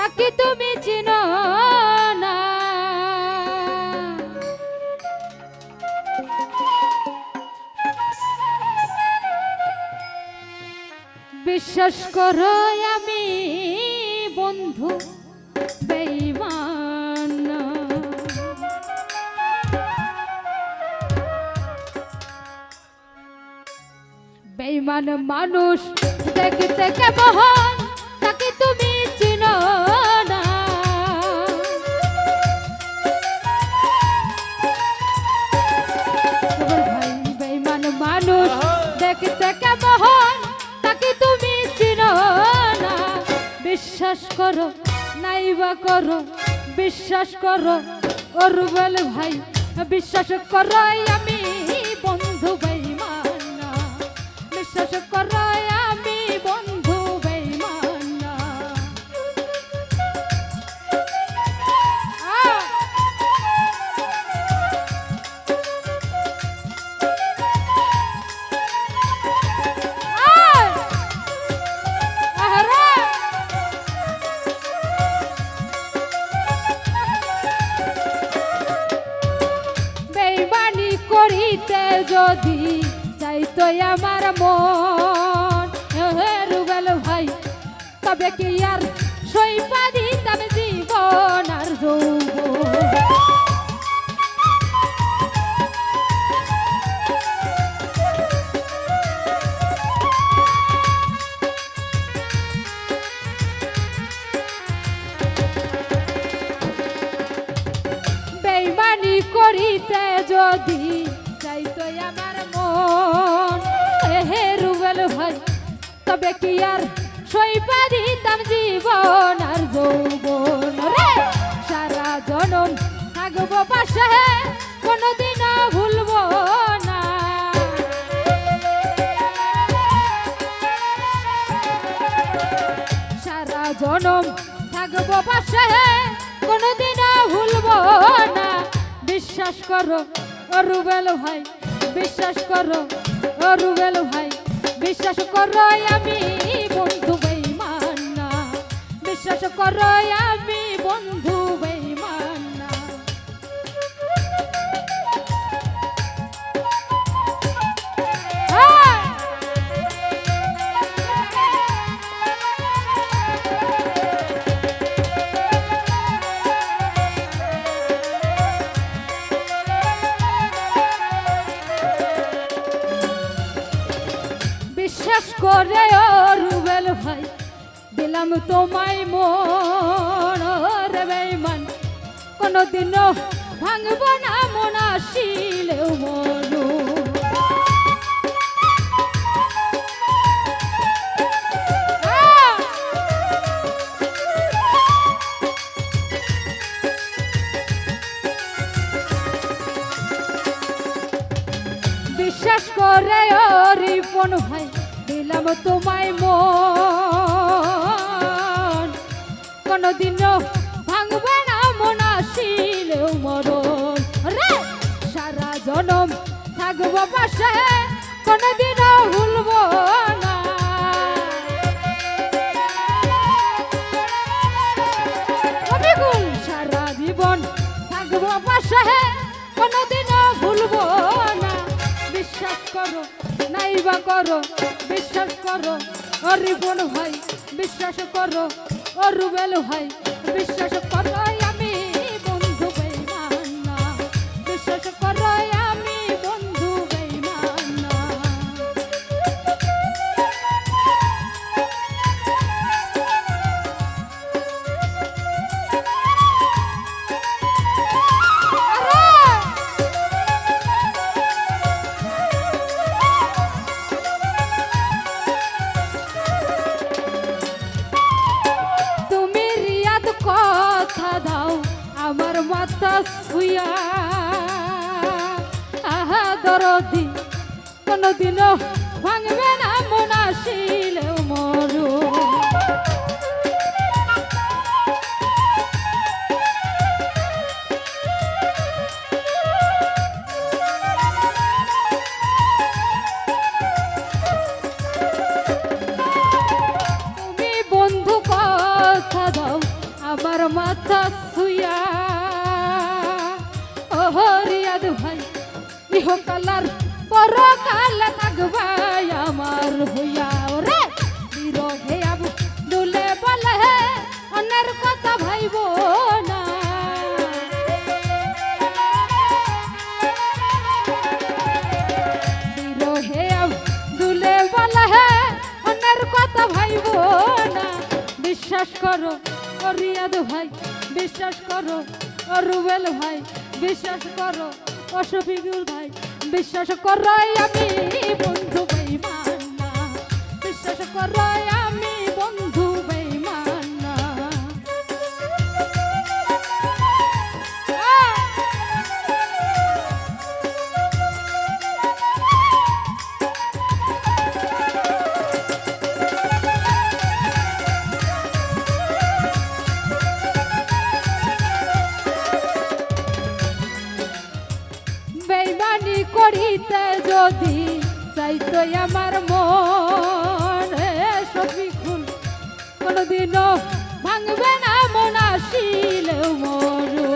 তাকে তুমি চিনো না বিশ্বাস করো আমি বন্ধু বেঈমান না। বেঈমান মানুষ দেখতে কেমন করো, নাইবা করো, বিশ্বাস করো, অরুবেল ভাই, বিশ্বাস করো আমি বন্ধু ভাই মানা বিশ্বাস করো যদি চাইতো আমার মন। রুবেল ভাই, তবে কি আর সই পারি তবে জীবন আর যৌবন? তবে কি আর সইপা দিতাম জীবন আর যৌবন? রে সারা জনম থাকব পাশে, কোনোদিনও ভুলবো না। জনম থাকব পাশে, কোনোদিনও ভুলবো না। বিশ্বাস করো, অরুবেল ভাই, বিশ্বাস করো, অরুবেল ভাই। বিশ্বাস করো আমি বন্ধু বেইমান না বিশ্বাস করো আমি করে ও রুবেল ভাই। দিলাম তোমায় মন রে বেইমান কোনোদিনও ভাঙব না, মন আসিলেও মন। বিশ্বাস করে রিপন ভাই কোনোদিনও ভাঙবে না, মন আসিলেও মরণ। রে, সারা জনম থাকব পাশে কোনোদিনও ভুলবো না। সারা জীবন থাকব পাশে কোনোদিনও ভুলবো না। বিশ্বাস করো নাইবা করো, বিশ্বাস করো ভাই, বিশ্বাস করো অরুবেল ভাই বিশ্বাস করো মাথা ছুইয়া আহা দরদি কোনোদিনও ভাঙবে না মন আসিলেও ইহকালার পরকাল থাকবাই আমার হইয়া রে বিরহে আবু দুলে বলে, অন্যের কথা ভাইব না। বিরহে দুলে বলে, অন্যের কথা ভাইব না। বিশ্বাস করো রিয়াদ ভাই, বিশ্বাস করো রুবেল ভাই, বিশ্বাস করো ও ভাই। বিশ্বাস করাই আমি বন্ধু। আমার মন সফিকুল কোনদিনও ভাঙবে না, মন আসিলে মরু।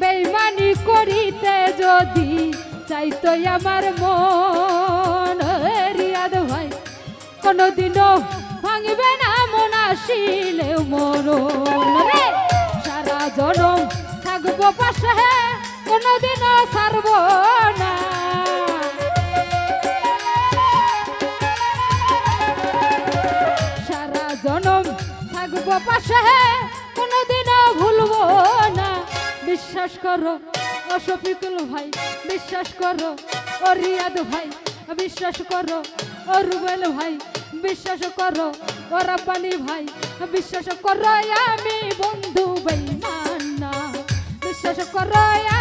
বেইমানি করিতে যদি চাইতো আমার মন কোনদিনও ভাঙবে না মন আসিলে মরণ সারা জনম থাকব পাশে কোনদিনও ছাড়ব না। সারা জনম থাকব পাশে কোনোদিনও ভুলবো না। বিশ্বাস করো ও শফিকুল ভাই, বিশ্বাস করো ও রিয়াদ ভাই, বিশ্বাস করো ও রুবেল ভাই বিশ্বাস করো ও রব্বানি ভাই বিশ্বাস করো আমি বন্ধু বেইমান না বিশ্বাস করো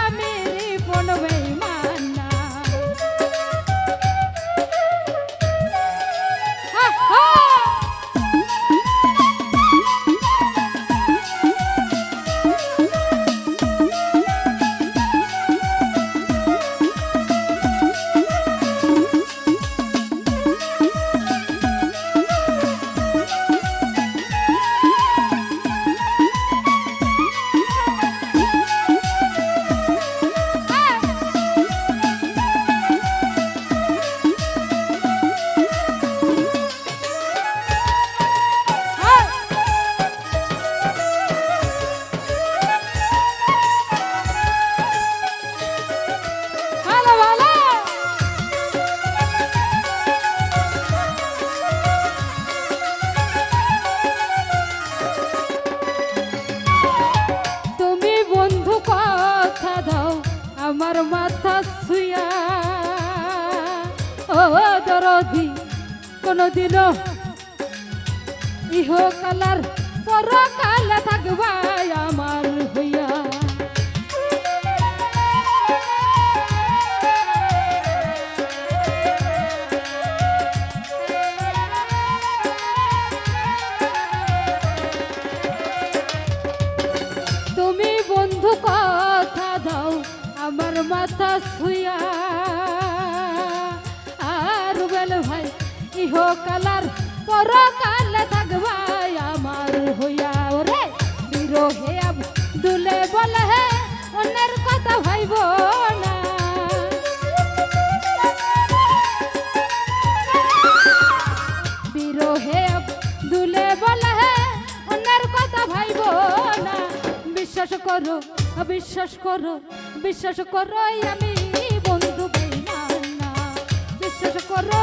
কোনদিনও ইহ কালার পরকাল থাকবাই আমার হইয়া। তুমি বন্ধু কথা দাও, আমার মাথা ছুঁয়া। আর বেল ভাই ইহ কালার, পরকাল থাকবাই আমার হইয়া ওরে। বিরহে হে, অন্যের দুলে বলে হে, অন্যের কথা ভাইব বিশ্বাস করো বিশ্বাস করো বিশ্বাস করো আমি বন্ধু বিশ্বাস করো